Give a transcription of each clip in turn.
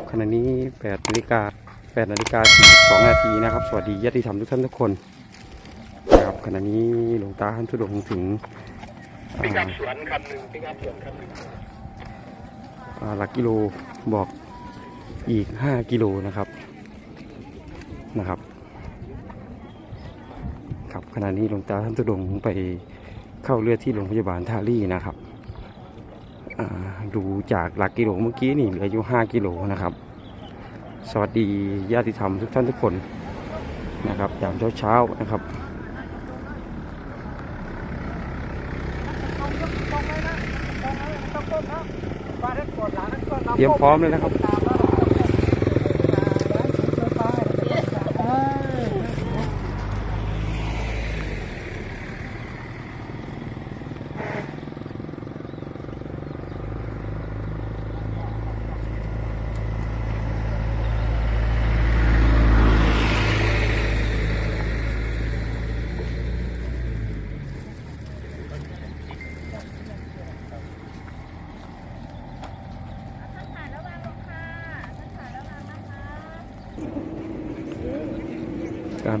ับขณะนี้8นาฬิกา8นาฬิกา42นาทีนะครับ สวัสดีญาติธรรมทุกท่านทุกคนนะครับขณะนี้หลวงตาท่านทุดงถึงอ่าปิกอัพสวนคันหนึ่งปิกอัพสวนคันหนึ่งอ่าหลักกิโลบอกอีก 5 กิโลนะครับนะครับครับขณะนี้หลวงตาท่านทุดงไปเข้าเลือดที่โรงพยาบาลท่าลี่นะครับ ดูจากหลักกิโลเมื่อกี้นี่เหลืออยู่5กิโลนะครับ สวัสดีญาติธรรมทุกท่านทุกคนนะครับยามเช้าเช้าๆนะครับเตรียมพร้อมเลยนะครับ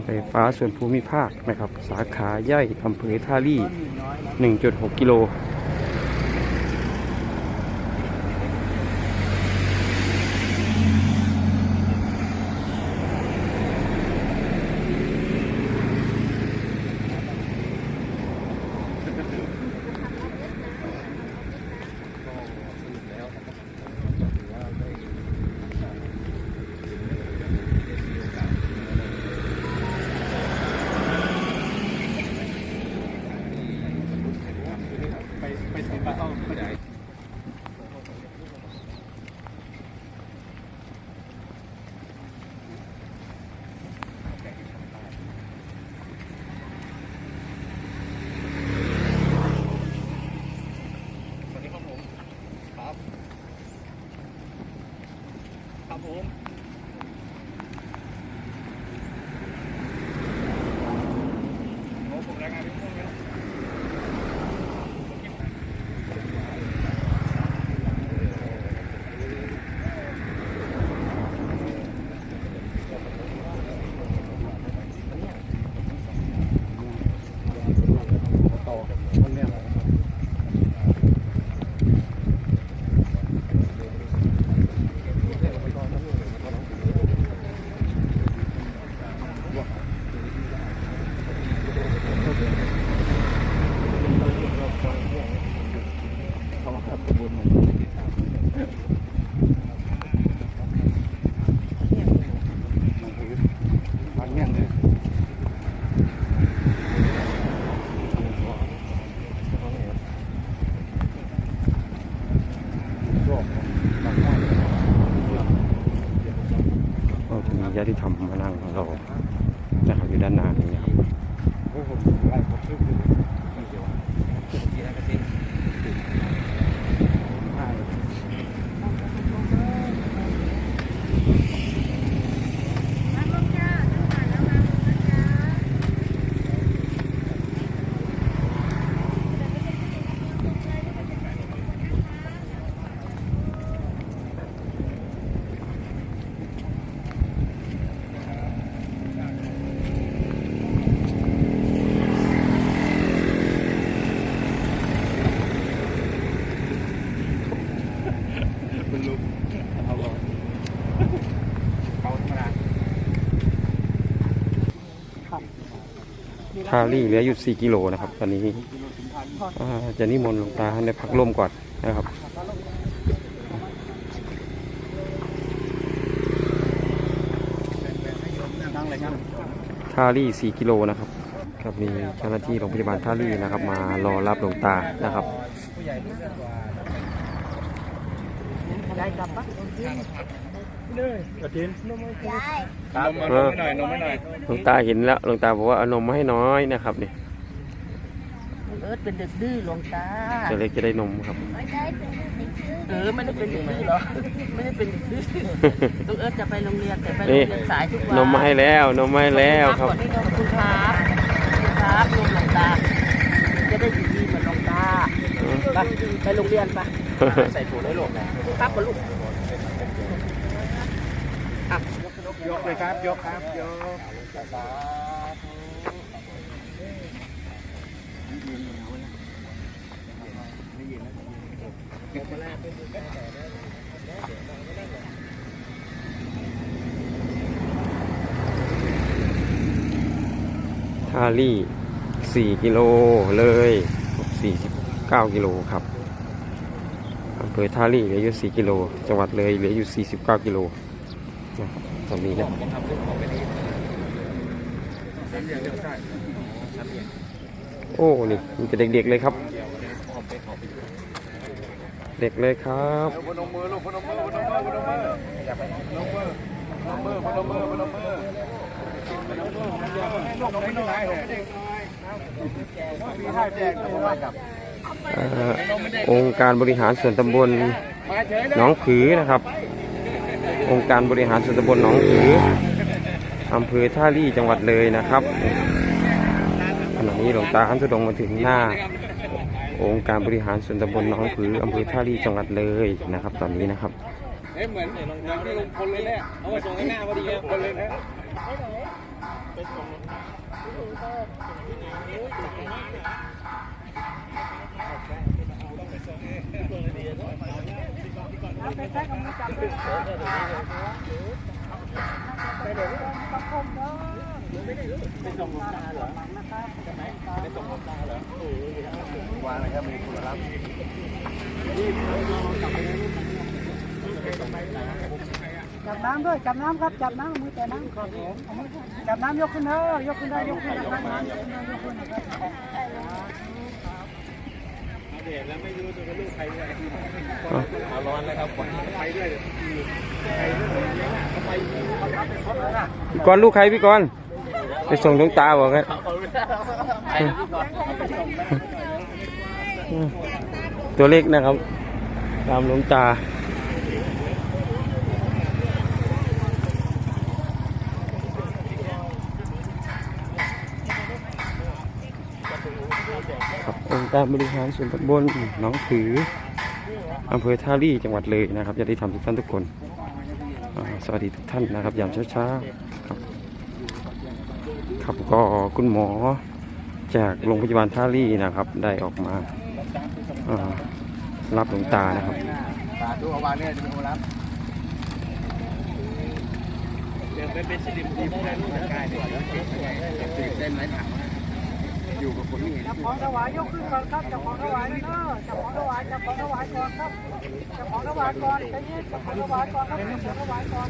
ไฟฟ้าส่วนภูมิภาคนะครับ สาขาย่อยอำเภอท่าลี่ 1.6 กิโล ไปไปถึงปลาเข้าเข้าใจสวัสดีครับผม ครับ ครับผมโอ้ผมรายงานที่ห้องแล้ว ก็จะมีญาติธรรมมานั่งรอนะครับอยู่ด้านหน้านี้ครับ คุณลุงเอาก่อนเขาธรรมดา ทาลี่เหลืออยู่ 4 กิโลนะครับ ตอนนี้จะนิมนต์หลวงตาให้ได้พักร่มก่อนนะครับนั่งเลยครับท่าลี่ 4 กิโลนะครับครับมีเจ้าหน้าที่โรงพยาบาลท่าลี่นะครับ มารอรับหลวงตานะครับใหญ่กลับปะ กระถินยายนมนมไม่หน่อยนมไม่หน่อยหลวงตาเห็นแล้วหลวงตาบอกว่าเอานมมาให้น้อยนะครับเนี่ยเอิร์ธเป็นเด็กดื้อหลวงตาเจะเล็กจะได้นมครับ เออไม่ได้เป็นเด็กดื้อหรอไม่ได้เป็นเด็กดื้อลูกเอิร์ธจะไปโรงเรียนแต่ไปโรงนี่เรียนสายทุกวันนมมาให้แล้วนมมาให้แล้วครับขอบคุณครับขอบคุณครับนมหลวงตาจะได้อยู่ดีเหมือนหลวงตาไปไปโรงเรียนปะใส่ถุงได้หลงนะครับกับลูก ยกเลยครับ ยกครับ ยกทารี่สี่กิโลเลยสี่สิบเก้ากิโลครับอำเภอทารี่เหลืออยู่สี่กิโล จังหวัดเลยเหลืออยู่สี่สิบเก้ากิโลนะครับ ตรงนี้นะโอ้ นี่มีแต่เด็กๆเลยครับ เด็กเลยครับองค์การบริหารส่วนตำบลน้องขือนะครับ องค์การบริหารส่วนตำบลหนองผืออำเภอท่าลี่จังหวัดเลยนะครับขณะนี้หลวงตาอันทุดงมาถึงหน้า องค์การบริหารส่วนตำบลหนองผืออำเภอท่าลี่จังหวัดเลยนะครับ ตอนนี้นะครับเหมือนเหมือนที่ลงพลเลยเนี่ยเอามาส่งข้หน้าพอดีคนเลยนะ วางเลยครับมีคุณรับจับน้ำด้วยจับน้ำครับจับน้ำมือแต่น้ำครับผมจับน้ำยกขึ้นเถอะยกขึ้นได้ยกขึ้นนะครับน้ยกขึ้นได้ยกขึ้นนะครับ เด็กแล้วไม่รู้จะเป็นลูกใครด้วยเอาร้อนแล้วครับไปด้วยพี่กรณ์ลูกใครพี่กรณ์ไปส่งหลวงตาบอกกันตัวเล็กนะครับ ตามหลวงตา องค์การบริหารส่วนตำบลหนองผืออำเภอท่าลี่จังหวัดเลยนะครับจะได้ทำทุกท่านทุกคนสวัสดีทุกท่านนะครับ ยามเช้าๆครับครับก็คุณหมอจากโรงพยาบาลท่าลี่นะครับ ได้ออกมารับหลวงตานะครับสาธุเอาวางเนี่ยจะเป็นคนรับเดี๋ยวไปเป็นสิริมงคลให้ลูกกายด้วยตื่นเต้นไหมถาม อยู่กับคนที่เห็นจับของถวายยกขึ้นก่อนครับจับของถวายนี่เนอะจับของถวายจับของถวายก่อนครับจับของถวายก่อนใจเย็นจับของถวายก่อนครับจับของถวายก่อน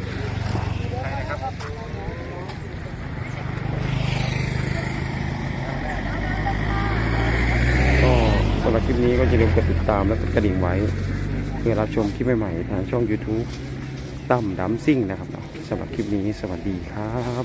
ก็สำหรับคลิปนี้ก็อย่าลืมกดติดตามและกดกระดิ่งไว้ เพื่อรับชมคลิปใหม่ๆทางช่อง YouTube ตั้มดัมซิ่งนะครับเนาะสำหรับคลิปนี้สวัสดีครับ